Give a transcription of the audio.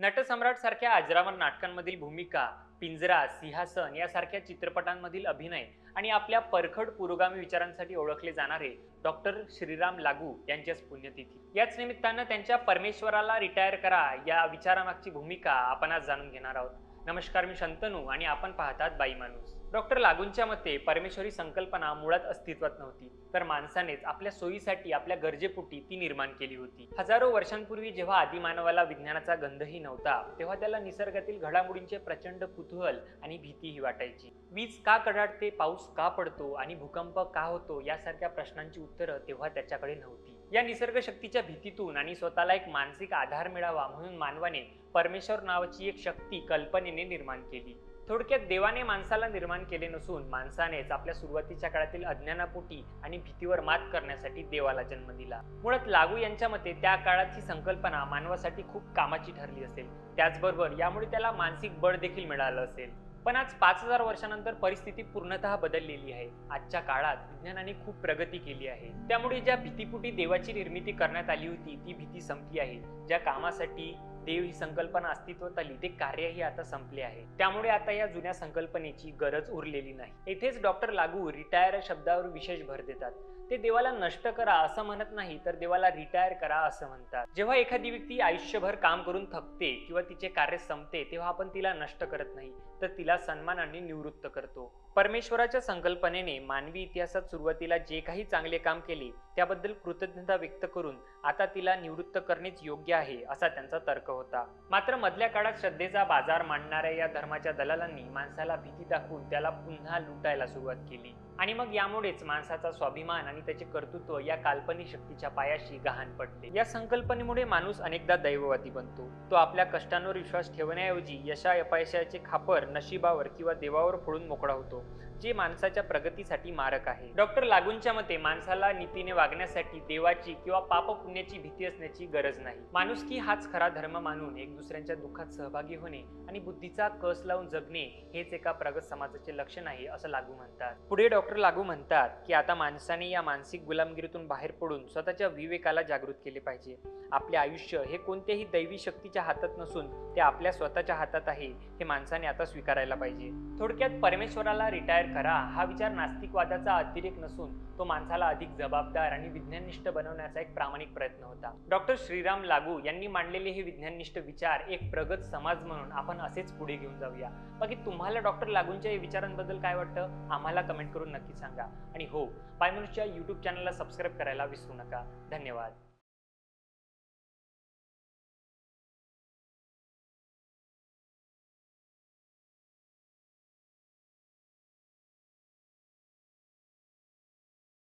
नटसम्राट सारख्या अजरामर नाटकांमधील भूमिका पिंजरा सिंहासन यासारख्या चित्रपटांमधील अभिनय आणि आपल्या परखड पुरोगामी विचारांसाठी ओळखले जाणारे डॉक्टर श्रीराम लागू यांच्याच पुण्यतिथी. याच निमित्तानं त्यांच्या परमेश्वराला रिटायर करा या विचारामागची भूमिका आपण आज जाणून घेणार आहोत. नमस्कार मी शंतनू आणि आपण पाहतात बाई माणूस. डॉक्टर लागूंच्या मते परमेश्वरी संकल्पना मुळात अस्तित्वात नव्हती तर माणसानेच आपल्या सोयीसाठी आपल्या गरजेपोटी ती निर्माण केली होती. हजारो वर्षांपूर्वी जेव्हा आदिमानवाला विज्ञानाचा गंधही नव्हता तेव्हा त्याला निसर्गातील घडामोडींचे प्रचंड कुतूहल आणि भीतीही वाटायची. वीज का कडाडते पाऊस का पडतो आणि भूकंप का होतो यासारख्या प्रश्नांची उत्तरं तेव्हा त्याच्याकडे नव्हती. या निसर्ग शक्तीच्या भीतीतून आणि स्वतःला एक मानसिक आधार मिळावा म्हणून मानवाने परमेश्वर नावाची एक शक्ती कल्पनेने निर्माण केली. थोडक्यात देवाने माणसाला निर्माण केले नसून माणसानेच आपल्या सुरुवातीच्या काळातील अज्ञानापोटी आणि भीतीवर मात करण्यासाठी देवाला जन्म दिला. मुळात लागू यांच्या मते त्या काळात ही संकल्पना मानवासाठी खूप कामाची ठरली असेल. त्याचबरोबर यामुळे त्याला मानसिक बळ देखील मिळालं असेल. पण आज पाच हजार वर्षानंतर परिस्थिती पूर्णतः बदललेली आहे. आजच्या काळात विज्ञानाने खूप प्रगती केली आहे. त्यामुळे ज्या भीतीपुटी देवाची निर्मिती करण्यात आली होती ती भीती संपली आहे. ज्या कामासाठी देव ही संकल्पना अस्तित्वात आली ते कार्यही आता संपले आहे. त्यामुळे आता या जुन्या संकल्पनेची गरज उरलेली नाही. येथेच डॉक्टर लागू रिटायर शब्दावर विशेष भर देतात. ते देवाला नष्ट करा असं म्हणत नाही तर देवाला रिटायर करा असं म्हणतात. जेव्हा एखादी व्यक्ती आयुष्यभर काम करून थकते किंवा तिचे कार्य संपते तेव्हा आपण तिला नष्ट करत नाही. तर तिला सन्मानाने निवृत्त करतो. परमेश्वराच्या संकल्पनेने मानवी इतिहासात सुरुवातीला जे काही चांगले काम केले त्याबद्दल कृतज्ञता व्यक्त करून आता तिला निवृत्त करणेच योग्य आहे असा त्यांचा तर्क होता. मात्र मधल्या काळात श्रद्धेचा बाजार मांडणाऱ्या या धर्माच्या दलालांनी माणसाला भीती दाखवून त्याला पुन्हा लुटायला सुरुवात केली. आणि मग यामुळेच माणसाचा स्वाभिमान आणि त्याचे कर्तृत्व या काल्पनिक शक्तीच्या पायाशी गहाण पडले. या संकल्पनेमुळे माणूस अनेकदा दैववादी बनतो. तो आपल्या कष्टांवर विश्वास ठेवण्याऐवजी यशा अपयशाचे खापर नशिबावर किंवा देवावर फोडून मोकळा होतो जे माणसाच्या प्रगतीसाठी मारक आहे. डॉक्टर लागूंच्या मते माणसाला नीतीने वागण्यासाठी देवाची किंवा पाप पुण्याची भीती असण्याची गरज नाही. माणुसकी हाच खरा धर्म मानून एक दुसऱ्यांच्या दुःखात सहभागी होणे आणि बुद्धीचा कस लावून जगणे हेच एका प्रगत समाजाचे लक्षण आहे असं लागू म्हणतात. पुढे डॉक्टर लागू म्हणतात की आता माणसाने या मानसिक गुलामगिरीतून बाहेर पडून स्वतःच्या विवेकाला जागृत केले पाहिजे. आपले आयुष्य हे कोणत्याही दैवी शक्तीच्या हातात नसून ते आपल्या स्वतःच्या हातात आहे हे माणसाने आता स्वीकारायला पाहिजे. थोडक्यात परमेश्वराला रिटायर करा हा विचार नास्तिकवादाचा अतिरेक नसून तो माणसाला अधिक जबाबदार आणि विज्ञाननिष्ठ बनवण्याचा एक प्रामाणिक प्रयत्न होता. डॉक्टर श्रीराम लागू यांनी मांडलेले हे विज्ञाननिष्ठ विचार एक प्रगत समाज म्हणून आपण असेच पुढे घेऊन जाऊया. बाकी तुम्हाला डॉक्टर लागूंच्या या विचारांबद्दल काय वाटतं? आम्हाला कमेंट करून नक्की सांगा. आणि हो पायमनुष्य यूट्यूब चॅनलला सबस्क्राईब करायला विसरू नका. धन्यवाद.